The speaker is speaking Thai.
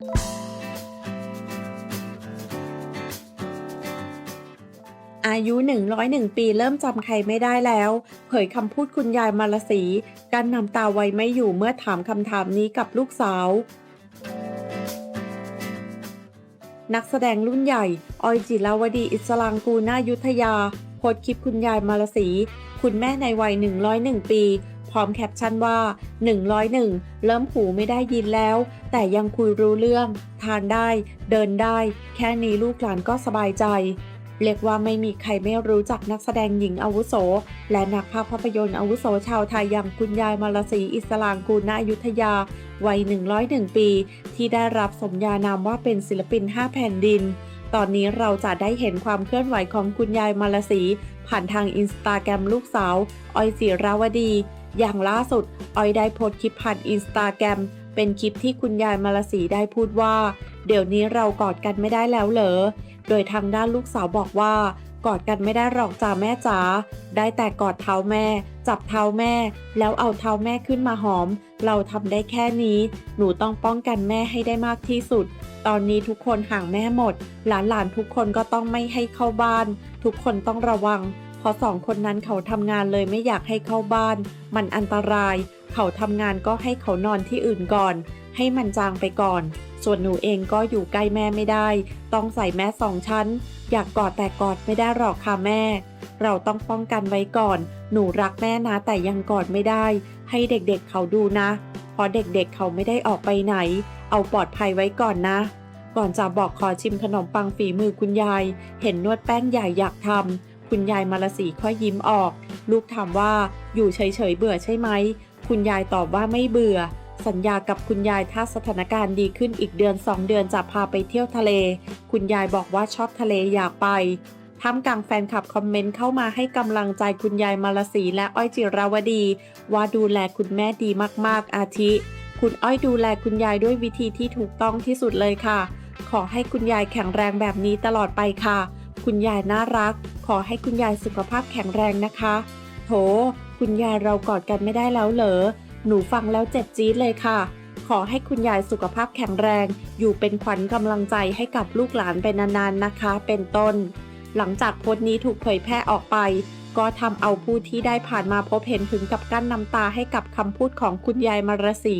อายุ 101 ปีเริ่มจำใครไม่ได้แล้ว เผยคำพูดคุณยายมาลสี การนำตาไว้ไม่อยู่เมื่อถามคำถามนี้กับลูกสาว นักแสดงรุ่นใหญ่ ออยจิราวดีอิสลางกูนายุทธยา โพสคลิปคุณยายมาลสี คุณแม่ในวัย 101 ปี พร้อมแคปชั่นว่า 101 เริ่มหูไม่ได้ยินแล้ว แต่ยังคุยรู้เรื่อง ทานได้ เดินได้ แค่นี้ลูกหลานก็สบายใจ เรียกว่าไม่มีใครไม่รู้จักนักแสดงหญิงอาวุโส และนักภาพภาพยนตร์อาวุโสชาวไทยอย่างคุณยายมาลสีอิสลางกูณอยุธยา วัย 101 ปี ที่ได้รับสมญานามว่าเป็นศิลปิน 5 แผ่นดินตอนนี้เราจะได้เห็นความเคลื่อนไหวของคุณยายมาลสี ผ่านทางอินสตาแกรมลูกสาว ออยศิราวดี อย่างล่าสุดออยได้โพสคลิปผ่านอินสตาแกรมเป็นคลิปที่คุณยายมาลสีได้พูดว่า เดี๋ยวนี้เรากอดกันไม่ได้แล้วเหรอ โดยทางด้านลูกสาวบอกว่ากอดกันไม่ได้หรอกจ้าแม่จ๋า ได้แต่กอดเท้าแม่ จับเท้าแม่ แล้วเอาเท้าแม่ขึ้นมาหอม เราทำได้แค่นี้ หนูต้องป้องกันแม่ให้ได้มากที่สุด ตอนนี้ทุกคนห่างแม่หมด หลานๆทุกคนก็ต้องไม่ให้เข้าบ้าน ทุกคนต้องระวัง เพราะสองคนนั้นเขาทำงานเลยไม่อยากให้เข้าบ้าน มันอันตราย เขาทำงานก็ให้เขานอนที่อื่นก่อน ให้มันจางไปก่อน ส่วนหนูเองก็อยู่ใกล้แม่ไม่ได้ ต้องใส่แม่สองชั้น อยากกอดแต่กอดไม่ได้หรอกค่ะแม่ เราต้องป้องกันไว้ก่อน หนูรักแม่นะแต่ยังกอดไม่ได้ ให้เด็กๆเเขาดูนะ เพราะเด็กๆเเขาไม่ได้ออกไปไหน เอาปลอดภัยไว้ก่อนนะก่อนจะบอกขอชิมขนมปังฝีมือคุณยาย เห็นนวดแป้งใหญ่อยากทำ คุณยายมาลสีค่อยยิ้มออก ลูกถามว่าอยู่เฉยๆเบื่อใช่ไหม คุณยายตอบว่าไม่เบื่อ สัญญากับคุณยายถ้าสถานการณ์ดีขึ้นอีกเดือน2เดือนจะพาไปเที่ยวทะเล คุณยายบอกว่าชอบทะเลอยากไปท่ามกลางแฟนคลับคอมเมนต์เข้ามาให้กำลังใจคุณยายมาลสีและอ้อยจิรวดี ว่าดูแลคุณแม่ดีมากๆอาทิ คุณอ้อยดูแลคุณยายด้วยวิธีที่ถูกต้องที่สุดเลยค่ะ ขอให้คุณยายแข็งแรงแบบนี้ตลอดไปค่ะ คุณยายน่ารัก อให้คุณยายสุขภาพแข็งแรงนะคะ โถ คุณยายเรากอดกันไม่ได้แล้วเหรอ หนูฟังแล้วเจ็บจี๊ดเลยค่ะ ขอให้คุณยายสุขภาพแข็งแรง อยู่เป็นขวัญกำลังใจให้กับลูกหลานไปนานๆนะคะ เป็นต้น หลังจากโพสต์นี้ถูกเผยแพร่ออกไป ก็ทำเอาผู้ที่ได้ผ่านมาพบเห็นถึงกับกั้นน้ำตาให้กับคำพูดของคุณยายมารสี